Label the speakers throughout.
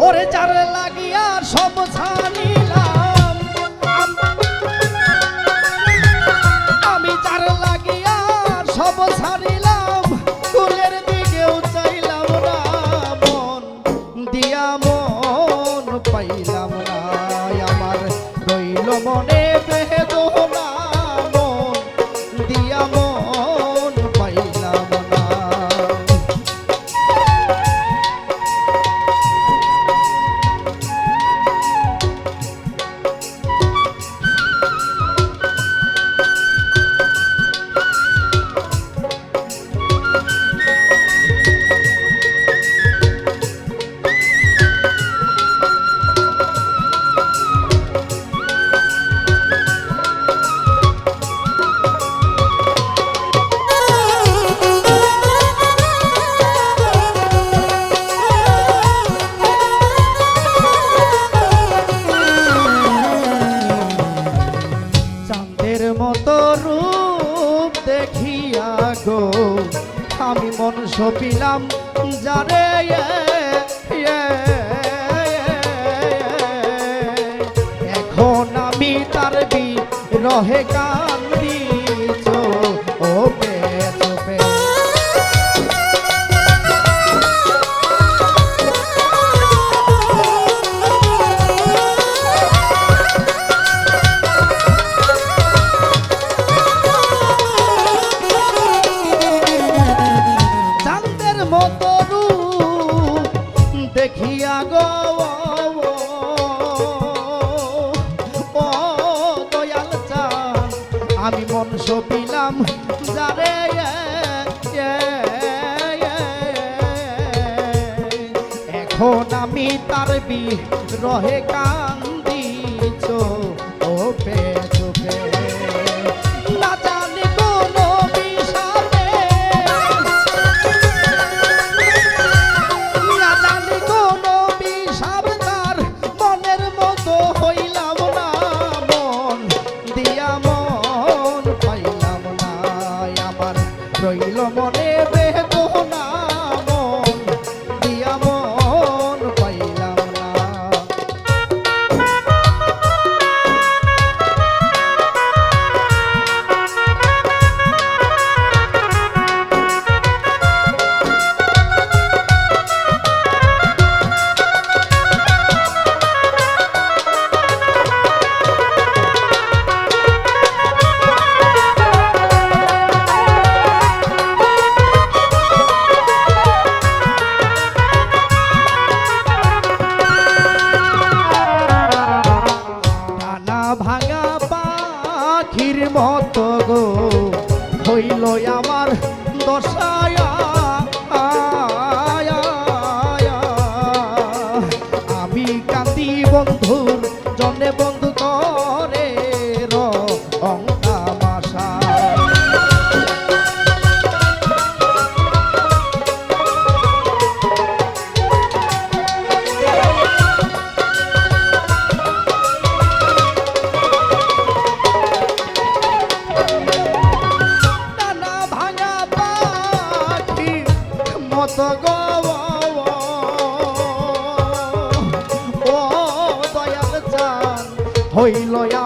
Speaker 1: ওরে চার লাগিয়া সব ছানিলা আমি মন সপিলাম জানে এখন আমি তার বি রহে গা পিলাম। যারে এখন আমি তার বি রহে কান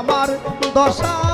Speaker 1: আমার দশা।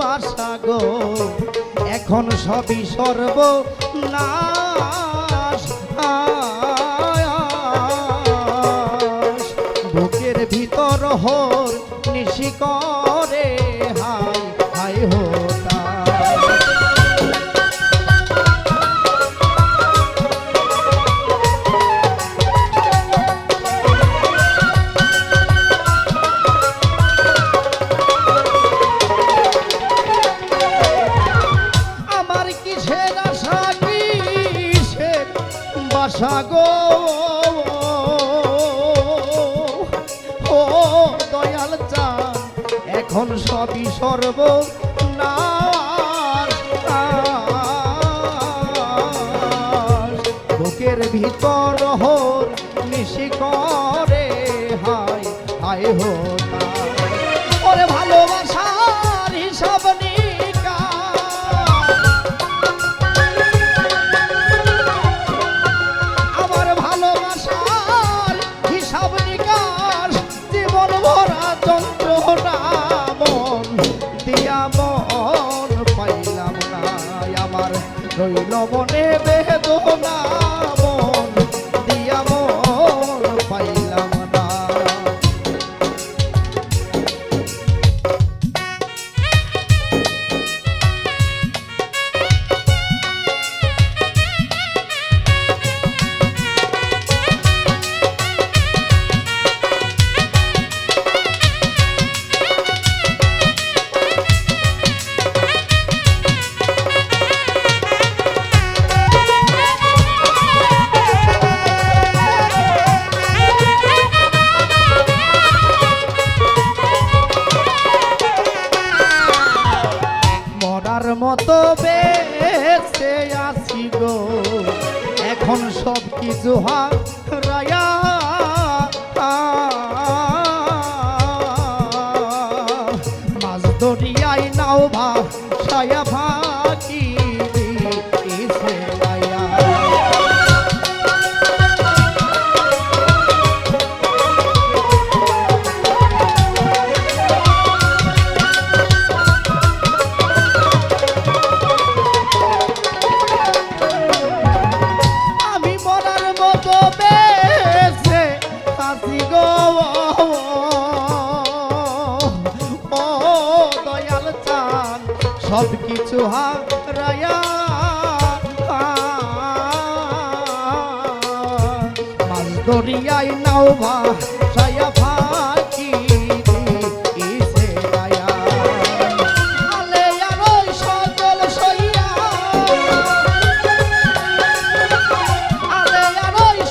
Speaker 1: বাসা গো এখন সবই সর্ব না বুকের ভিতর হোর নিশি করে হাই হাই হোতা বাসা গো ও দয়াল চান এখন সবই সর্ব বুকের ভিতর হোর মিশি করে হাই হাই হোতা আছি গো। এখন সব কিছু হারায়া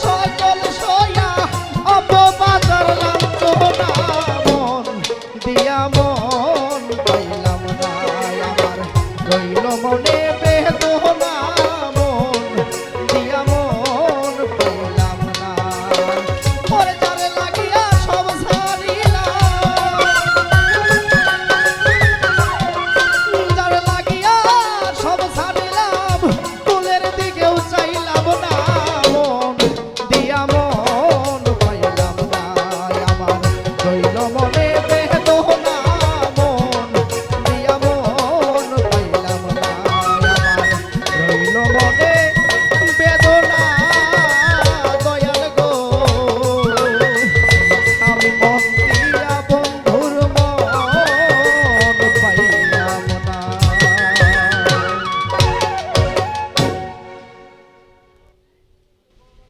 Speaker 1: সকল সইয়া। অপবাদর লাঞ্ছনা মন দিয়া মন পাইলাম না। আমার রইল মনে